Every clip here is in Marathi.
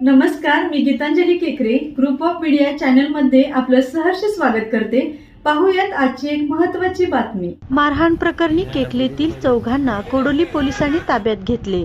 नमस्कार मी गीतांजली केकरे ग्रुप ऑफ मीडिया चॅनलमध्ये आपलं सहर्ष स्वागत करते. पाहूयात आजची एक महत्वाची बातमी. मारहाण प्रकरणी केकलेतील चौघांना कोडोली पोलिसांनी ताब्यात घेतले.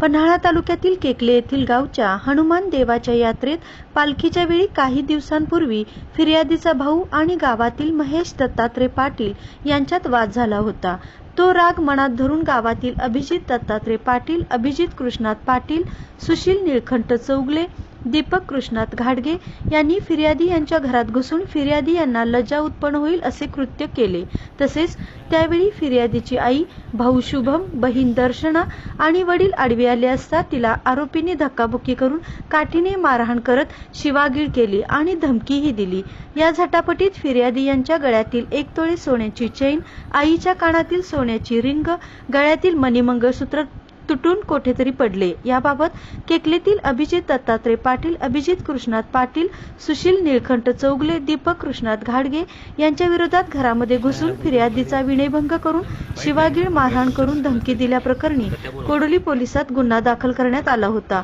पन्हाळा तालुक्यातील केकले येथील गावच्या हनुमान देवाच्या यात्रेत पालखीच्या वेळी काही दिवसांपूर्वी फिर्यादीचा भाऊ आणि गावातील महेश दत्तात्रय पाटील यांच्यात वाद झाला होता. तो राग मनात धरून गावातील अभिजित दत्तात्रय पाटील अभिजित कृष्णात पाटील सुशील निळखंठ चौगले दीपक कृष्णात घाडगे यांनी फिर्यादी यांच्या घरात घुसून फिर्यादी यांना लज्जा उत्पन्न होईल असे कृत्य केले. तसेच त्यावेळी फिर्यादीची आई भाऊ शुभम बहीण दर्शना आणि वडील आडवे आले असता तिला आरोपींनी धक्काबुक्की करून काठीने मारहाण करत शिवागीळ केली आणि धमकीही दिली. या झटापटीत फिर्यादी यांच्या गळ्यातील एक तोळे सोन्याची चैन आईच्या कानातील सोन्याची रिंग गळ्यातील मणिमंगळसूत्र तुटून कोठेतरी पडले. याबाबत केकलेतील अभिजित दत्तात्रय पाटील अभिजित कृष्णात पाटील सुशील निळकंठ चौगले दीपक कृष्णात घाडगे यांच्या विरोधात घरामध्ये घुसून फिर्यादीचा विनयभंग करून शिवागीळ मारहाण करून धमकी दिल्याप्रकरणी कोडोली पोलिसात गुन्हा दाखल करण्यात आला होता.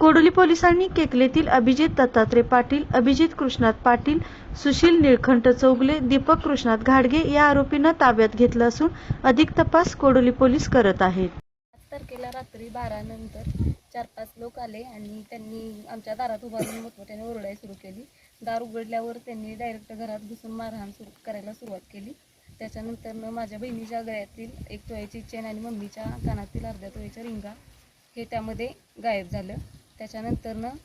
कोडोली पोलिसांनी केकलेतील अभिजित दत्तात्रय पाटील अभिजित कृष्णात पाटील सुशील निळखंठ चौगले दीपक कृष्णात घाडगे या आरोपींना ताब्यात घेतलं असून अधिक तपास कोडोली पोलीस करत आहेत. तारखेला रात्री बारा नंतर चार पाच लोक आले आणि त्यांनी आमच्या दारात उभारून मोठमोठ्याने ओरडाय सुरू केली. दार उघडल्यावर त्यांनी डायरेक्ट घरात घुसून मारहाण सुरू करायला सुरुवात केली. त्याच्यानंतर माझ्या बहिणीच्या गळ्यातील एक तोळ्याची चेन आणि मम्मीच्या कानातील अर्ध्या तोळ्याच्या रिंगा हे त्यामध्ये गायब झालं. त्याच्यानंतरनं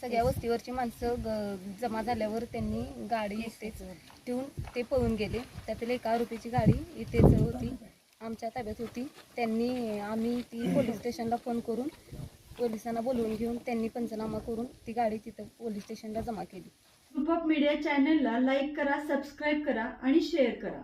सगळ्या वस्तीवरची माणसं ग जमा झाल्यावर त्यांनी गाडी इथेच ठेवून ते पळून गेले. त्यातील एका आरोपीची गाडी इथेच होती. आमच्या ताब्यात होती. त्यांनी आम्ही ती पोलीस स्टेशनला फोन करून पोलिसांना बोलवून घेऊन त्यांनी पंचनामा करून ती गाडी तिथं पोलीस स्टेशनला जमा केली. ग्रुप ऑफ मीडिया चॅनलला लाईक करा सबस्क्राईब करा आणि शेअर करा.